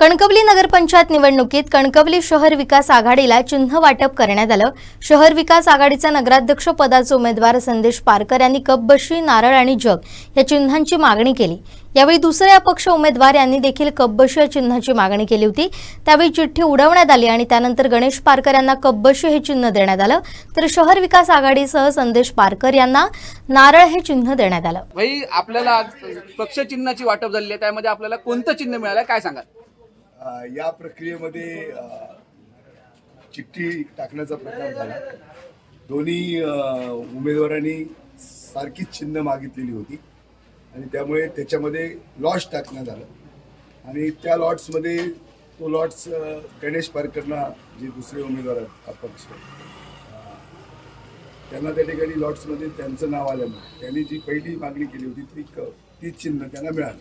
कणकवली नगरपंचायत निवडणुकीत कणकवली शहर विकास आघाडीला चिन्ह वाटप करण्यात आलं. शहर विकास आघाडीचा नगराध्यक्ष पदाचे उमेदवार संदेश पारकर यांनी कपबशी नारळ आणि जग या चिन्हांची मागणी केली. यावेळी दुसरे अपक्ष उमेदवार यांनी देखील कपबशी या चिन्हाची मागणी केली होती. त्यावेळी चिठ्ठी उडवण्यात आली आणि त्यानंतर गणेश पारकर यांना कपबशी हे चिन्ह देण्यात आलं. तर शहर विकास आघाडीसह संदेश पारकर यांना नारळ हे चिन्ह देण्यात आलं. आपल्याला पक्ष चिन्हाची वाटप झाली आहे. त्यामध्ये आपल्याला कोणतं चिन्ह मिळालं काय सांगाल? या प्रक्रियेमध्ये चिठ्ठी टाकण्याचा प्रकार झाला. दोन्ही उमेदवारांनी सारखीच चिन्ह मागितलेली होती. आणि त्यामुळे त्याच्यामध्ये लॉट्स टाकण्यात आलं. आणि त्या लॉट्समध्ये तो लॉट्स गणेश पारकरना जे दुसरे उमेदवार आहेत अपक्ष त्यांना त्या ठिकाणी लॉट्समध्ये त्यांचं नाव आल्यामुळे त्यांनी जी पहिली मागणी केली होती ती क तीच चिन्ह त्यांना मिळालं.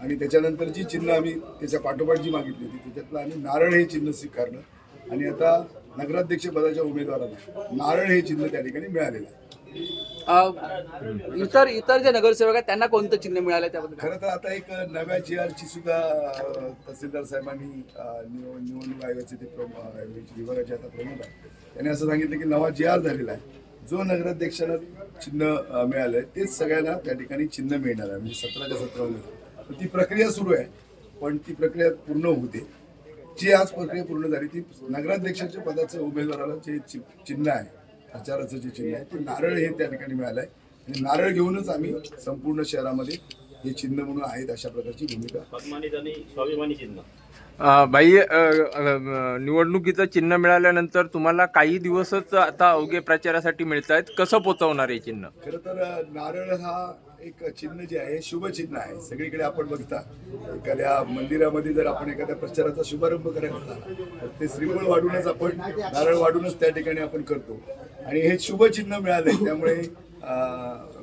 आणि त्याच्यानंतर जी चिन्ह आम्ही त्याच्या पाठोपाठ जी मागितली होती त्याच्यातलं आम्ही नारळ हे चिन्ह स्वीकारलं आणि आता नगराध्यक्ष पदाच्या उमेदवारांना नारळ हे चिन्ह त्या ठिकाणी मिळालेलं आहे. इतर इतर जे नगरसेवक आहेत त्यांना कोणतं चिन्ह मिळालं त्याबद्दल? खरं तर आता एक नव्या जी आरची सुद्धा तहसीलदार साहेबांनी निवडणूक आयोगाचे ते विभागाचे आता प्रमुख आहेत त्यांनी असं सांगितलं की नवा जी आर झालेला आहे. जो नगराध्यक्षांना चिन्ह अं, मिळालंय तेच सगळ्यांना त्या ठिकाणी चिन्ह मिळणार आहे म्हणजे सतराच्या सतरा ती प्रक्रिया सुरू आहे. पण ती प्रक्रिया पूर्ण होते जी आज प्रक्रिया पूर्ण झाली ती नगराध्यक्षाच्या पदाचं उमेदवाराला जे चि- चिन्ह आहे प्रचाराचं जे चिन्ह आहे ते नारळ हे त्या ठिकाणी मिळालं आहे आणि नारळ घेऊनच आम्ही संपूर्ण शहरामध्ये हे चिन्ह म्हणून आहेत अशा प्रकारची भूमिका. स्वाभिमानी चिन्ह. बाई निवडणुकीचं चिन्ह मिळाल्यानंतर तुम्हाला काही दिवसच आता अवघे प्रचारासाठी मिळत आहेत कसं पोचवणार हे चिन्ह? खरं तर नारळ हा एक चिन्ह जे आहे शुभ चिन्ह आहे. सगळीकडे आपण बघता. एखाद्या मंदिरामध्ये जर आपण एखाद्या प्रचाराचा शुभारंभ करायचा झाला तर ते श्रीफळ वाढूनच आपण नारळ वाढूनच त्या ठिकाणी आपण करतो. आणि हे शुभ चिन्ह मिळालंय त्यामुळे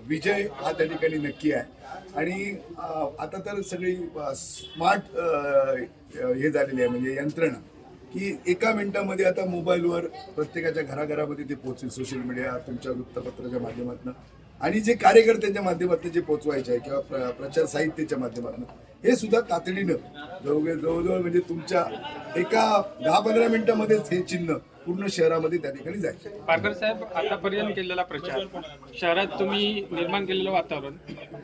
विजय हा त्या ठिकाणी नक्की आहे. आणि आता तर सगळी स्मार्ट हे झालेली आहे म्हणजे यंत्रणा की एका मिनिटामध्ये आता मोबाईलवर प्रत्येकाच्या घराघरामध्ये ते पोहोचेल सोशल मीडिया तुमच्या वृत्तपत्राच्या माध्यमातून. आणि जे कार्यकर्त्यांच्या माध्यमातून जे पोहोचवायचे आहे किंवा प्र- प्रचार साहित्याच्या माध्यमातून हे सुद्धा तातडीनं जवळ जवळजवळ म्हणजे तुमच्या एका दहा पंधरा मिनिटामध्येच हे चिन्ह पूर्ण शहरामध्ये त्या ठिकाणी जायचे. पारकर साहेब आतापर्यंत केलेला प्रचार शहरात तुम्ही निर्माण केलेलं वातावरण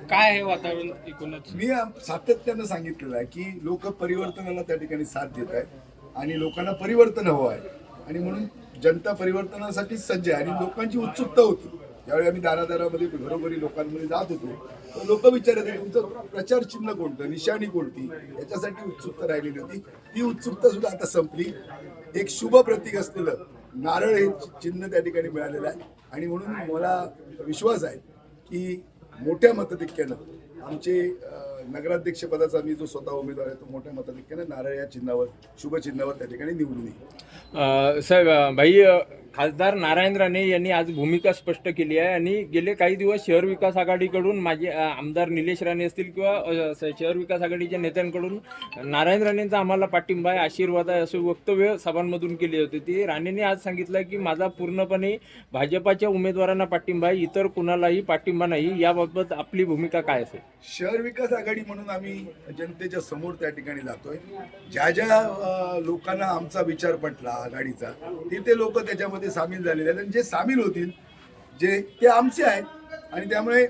काय आहे वातावरण एकूणच? मी सातत्यानं सांगितलेलं आहे की लोक परिवर्तनाला त्या ठिकाणी साथ देत आहेत आणि लोकांना परिवर्तन हवं आहे. आणि म्हणून जनता परिवर्तनासाठी सज्ज आहे आणि लोकांची उत्सुकता होती. ज्यावेळी आम्ही दारादारामध्ये घरोघरी लोकांमध्ये जात होतो तर लोक विचारत तुमचं प्रचार चिन्ह कोणतं? निशाणी कोणती? याच्यासाठी उत्सुकता राहिलेली होती. ती उत्सुकता सुद्धा आता संपली. एक शुभ प्रतीक असलेलं नारळ हे चिन्ह त्या ठिकाणी मिळालेलं आहे. आणि म्हणून मला विश्वास आहे की मोठ्या मतधिक्यानं आमचे नगराध्यक्ष पदाचा मी जो स्वतः उमेदवार आहे तो मोठ्या मताधिक्यानं नारळ या चिन्हावर शुभ चिन्हावर त्या ठिकाणी निवडून येईल. अ, साहेब खासदार नारायण राणे यांनी आज भूमिका स्पष्ट केली आहे आणि गेले काही दिवस शहर विकास आघाडीकडून माझे आमदार निलेश राणे असतील किंवा शहर विकास आघाडीच्या नेत्यांकडून नारायण राणेंचा आम्हाला पाठिंबा आहे आशीर्वाद आहे असं वक्तव्य सभांमधून केली होती. ती राणेंनी आज सांगितलं की माझा पूर्णपणे भाजपाच्या उमेदवारांना पाठिंबा आहे इतर कुणालाही पाठिंबा नाही. याबाबत आपली भूमिका काय असेल? शहर विकास आघाडी म्हणून आम्ही जनतेच्या समोर त्या ठिकाणी जातोय. ज्या ज्या लोकांना आमचा विचार पटला आघाडीचा ते ते लोक त्याच्यामध्ये सामील झालेले आहेत. आणि जे सामील होतील जे ते आमचे आहेत. आणि त्यामुळे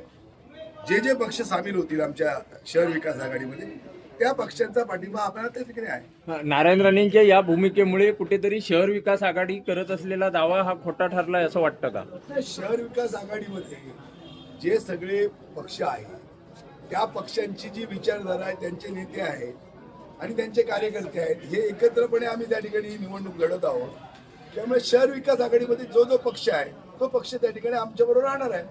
जे जे पक्ष सामील होतील आमच्या शहर विकास आघाडीमध्ये त्या पक्षांचा पाठिंबा आपल्याला त्या ठिकाणी आहे. नारायण राणेंच्या या भूमिकेमुळे कुठेतरी शहर विकास आघाडी करत असलेला दावा हा खोटा ठरलाय असं वाटतं का? शहर विकास आघाडीमध्ये जे सगळे पक्ष आहेत त्या पक्षांची जी विचारधारा आहे त्यांचे नेते आहेत आणि त्यांचे कार्यकर्ते आहेत हे एकत्रपणे आम्ही त्या ठिकाणी निवडणूक लढत आहोत. त्यामुळे शहर विकास आघाडीमध्ये जो जो पक्ष आहे तो पक्ष त्या ठिकाणी आमच्याबरोबर राहणार आहे.